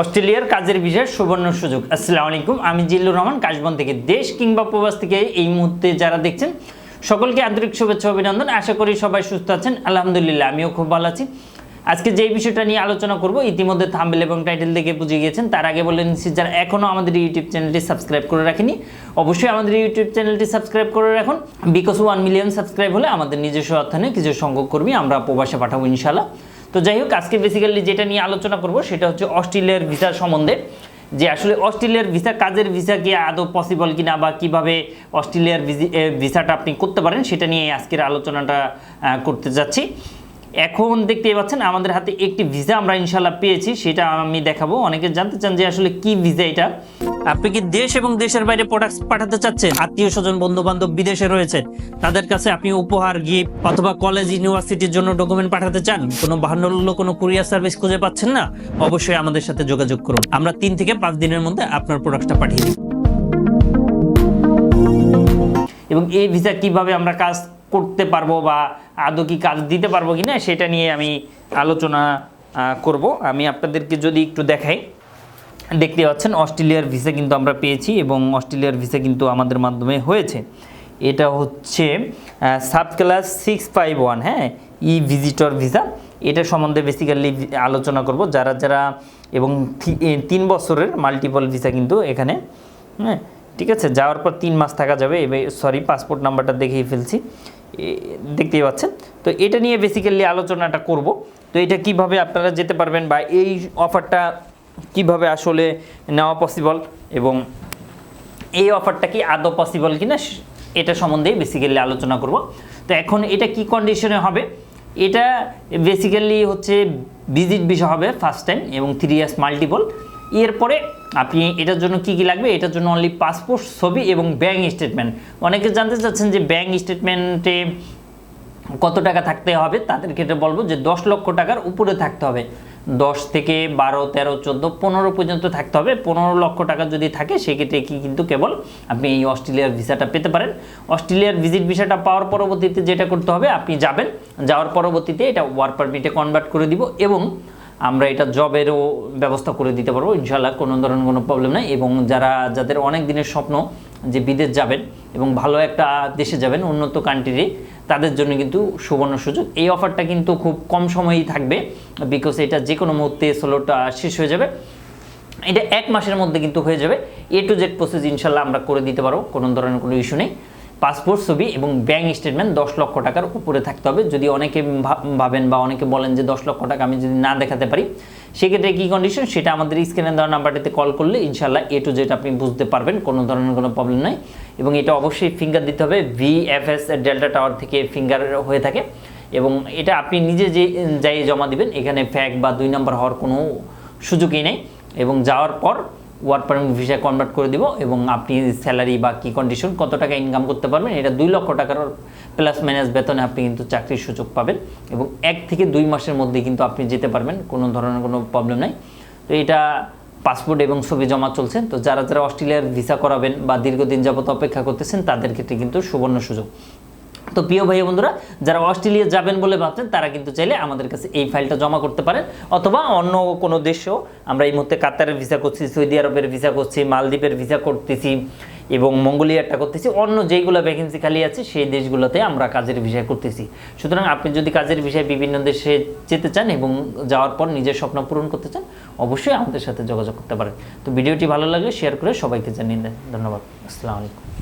অস্ট্রেলিয়ার কাজের বিষয়ে সুবর্ণ সুযোগ। আসসালামু আলাইকুম, আমি জিল্লুর রহমান, কাশবন থেকে দেশ কিংবা প্রবাস থেকে এই মুহূর্তে যারা দেখছেন, সকলকে আন্তরিক শুভেচ্ছা অভিনন্দন। আশা করি সবাই সুস্থ আছেন, আলহামদুলিল্লাহ, আমিও খুব ভালো আছি। আজকে যেই বিষয়টা নিয়ে আলোচনা করব, ইতিমধ্যে থাম্বেল এবং টাইটেল দেখে বুঝে গিয়েছেন, তার আগে বলে নিচ্ছি, যারা এখনও আমাদের ইউটিউব চ্যানেলটি সাবস্ক্রাইব করে রাখেনি, অবশ্যই আমাদের ইউটিউব চ্যানেলটি সাবস্ক্রাইব করে রাখুন। বিকজ ওয়ান মিলিয়ন সাবস্ক্রাইব হলে আমাদের নিজস্ব অর্থায়নে কিছু সংখ্যক কর্মী আমরা প্রবাসে পাঠাবো ইনশাল্লাহ তো যাই হোক, আজকে বেসিক্যালি যেটা নিয়ে আলোচনা করব সেটা হচ্ছে অস্ট্রেলিয়ার ভিসার সম্বন্ধে। যে আসলে অস্ট্রেলিয়ার ভিসা কাজের ভিসা কি আদৌ পসিবল কিনা বা কীভাবে অস্ট্রেলিয়ার ভিসাটা আপনি করতে পারেন, সেটা নিয়ে আজকের আলোচনাটা করতে যাচ্ছি। এখন দেখতেই পাচ্ছেন, আমাদের হাতে একটি ভিসা আমরা ইনশাল্লাহ পেয়েছি, সেটা আমি দেখাবো। অনেকে জানতে চান যে আসলে কি ভিসা এটা? আপনি কি দেশ এবং দেশের বাইরে প্রোডাক্ট পাঠাতে চাচ্ছেন? আত্মীয় স্বজন বন্ধু বান্ধব বিদেশে রয়েছে তাদের কাছে আপনি উপহার গিফট অথবা কলেজ ইউনিভার্সিটির জন্য ডকুমেন্ট পাঠাতে চান? কোনো বাহান্ন কোনো কুরিয়ার সার্ভিস খুঁজে পাচ্ছেন না? অবশ্যই আমাদের সাথে যোগাযোগ করুন। আমরা তিন থেকে পাঁচ দিনের মধ্যে আপনার প্রোডাক্টটা পাঠিয়ে দিই। এবং এই ভিসা কীভাবে আমরা কাজ করতে পারব বা আদৌ কি কাজ দিতে পারব কিনা, সেটা নিয়ে আমি আলোচনা করব। আমি আপনাদেরকে যদি একটু দেখাই। দেখতে পাচ্ছেন, অস্ট্রেলিয়ার ভিসা কিন্তু আমরা পেয়েছি এবং অস্ট্রেলিয়ার ভিসা কিন্তু আমাদের মাধ্যমে হয়েছে। এটা হচ্ছে sub class six five one হ্যাঁ ই ভিজিটর ভিসা। এটা সম্বন্ধে বেসিক্যালি আলোচনা করব। যারা যারা এবং তিন বছরের মাল্টিপল ভিসা কিন্তু এখানে হ্যাঁ ঠিক আছে, যাওয়ার পর তিন মাস থাকা যাবে। সরি পাসপোর্ট নাম্বারটা দেখিয়ে ফেলছি। দেখতেই পাচ্ছেন। তো এটা নিয়ে বেসিক্যালি আলোচনাটা করব। তো এটা কীভাবে আপনারা যেতে পারবেন বা এই অফারটা কীভাবে আসলে নেওয়া পসিবল এবং এই অফারটা কি আদৌ পসিবল কিনা এটা সম্বন্ধেই বেসিক্যালি আলোচনা করব। তো এখন এটা কি কন্ডিশনে হবে? এটা বেসিক্যালি হচ্ছে ভিজিট বিষয় হবে ফার্স্ট টাইম এবং থ্রি ইয়ার্স মাল্টিপল এরপরে আপনি এটার জন্য কি কি লাগবে? এটার জন্য অনলি পাসপোর্ট ছবি এবং ব্যাঙ্ক স্টেটমেন্ট অনেকে জানতে চাচ্ছেন যে ব্যাঙ্ক স্টেটমেন্টে কত টাকা থাকতে হবে? তাদের ক্ষেত্রে বলব যে দশ লক্ষ টাকার উপরে থাকতে হবে। দশ থেকে বারো, তেরো, চোদ্দ, পনেরো পর্যন্ত থাকতে হবে। পনেরো লক্ষ টাকা যদি থাকে, সেক্ষেত্রে কি কিন্তু কেবল আপনি এই অস্ট্রেলিয়ার ভিসাটা পেতে পারেন। অস্ট্রেলিয়ার ভিজিট ভিসাটা পাওয়ার পরবর্তীতে যেটা করতে হবে, আপনি যাবেন। যাওয়ার পরবর্তীতে এটা ওয়ার্ক পারমিটে কনভার্ট করে দিব এবং আমরা এটা জবেরও ব্যবস্থা করে দিতে পারব। ইনশাল্লাহ কোনো ধরনের কোনো প্রবলেম নাই এবং যারা, যাদের অনেক দিনের স্বপ্ন যে বিদেশ যাবেন এবং ভালো একটা দেশে যাবেন, উন্নত কান্ট্রিতে তাদের জন্য কিন্তু সুবর্ণ সুযোগ। এই অফারটা কিন্তু খুব কম সময়ই থাকবে বিকজ এটা যে কোনো মুহূর্তে সোলোটা শেষ হয়ে যাবে। এটা এক মাসের মধ্যে কিন্তু হয়ে যাবে। এ টু জেড প্রসেস ইনশাল্লাহ আমরা করে দিতে পারব, কোনো ধরনের কোনো ইস্যু নেই। পাসপোর্ট ছবি এবং ব্যাঙ্ক স্টেটমেন্ট দশ লক্ষ টাকার উপরে থাকতে হবে। যদি অনেকে ভাবেন বা অনেকে বলেন যে দশ লক্ষ টাকা আমি যদি না দেখাতে পারি, সেক্ষেত্রে কী কন্ডিশন সেটা আমাদের স্ক্রিনে দেওয়া নাম্বারটিতে কল করলে ইনশাল্লাহ এ টু জেড আপনি বুঝতে পারবেন, কোনো ধরনের কোনো প্রবলেম নাই। এবং এটা অবশ্যই ফিঙ্গার দিতে হবে V F S Delta tower থেকে ফিঙ্গার হয়ে থাকে। এবং এটা আপনি নিজে যে, যাই জমা দিবেন, এখানে ফ্যাক বা দুই নম্বর হওয়ার কোনো সুযোগই নেই। এবং যাওয়ার পর ওয়ার্ক পারমিট ভিসা কনভার্ট করে দিব এবং আপনি স্যালারি বা কি কন্ডিশন কত টাকা ইনকাম করতে পারবেন, এটা দুই লক্ষ টাকার প্লাস মাইনাস বেতনে আপনি কিন্তু চাকরির সুযোগ পাবেন এবং এক থেকে দুই মাসের মধ্যে কিন্তু আপনি যেতে পারবেন, কোনো ধরনের কোনো প্রবলেম নাই। তো এটা পাসপোর্ট এবং ছবি জমা চলছে। তো যারা যারা অস্ট্রেলিয়ার ভিসা করাবেন বা দীর্ঘদিন যাবত অপেক্ষা করতেছেন, তাদের ক্ষেত্রে কিন্তু সুবর্ণ সুযোগ। তো প্রিয় ভাই বন্ধুরা, যারা অস্ট্রেলিয়া যাবেন বলে ভাবছেন, তারা কিন্তু চাইলে আমাদের কাছে এই ফাইলটা জমা করতে পারেন। অথবা অন্য কোনো দেশেও আমরা এই মুহূর্তে কাতারের ভিসা করছি, সৌদি আরবের ভিসা করছি, মালদ্বীপের ভিসা করতেছি এবং মঙ্গোলিয়ারটা করতেছি, অন্য যেইগুলো ভ্যাকেন্সি খালি আছে, সেই দেশগুলোতে আমরা কাজের বিষয় করতেছি। সুতরাং আপনি যদি কাজের ভিসায় বিভিন্ন দেশে যেতে চান এবং যাওয়ার পর নিজের স্বপ্ন পূরণ করতে চান, অবশ্যই আমাদের সাথে যোগাযোগ করতে পারেন। তো ভিডিওটি ভালো লাগলে শেয়ার করে সবাইকে জানিয়ে দেন। ধন্যবাদ। আসসালামু আলাইকুম।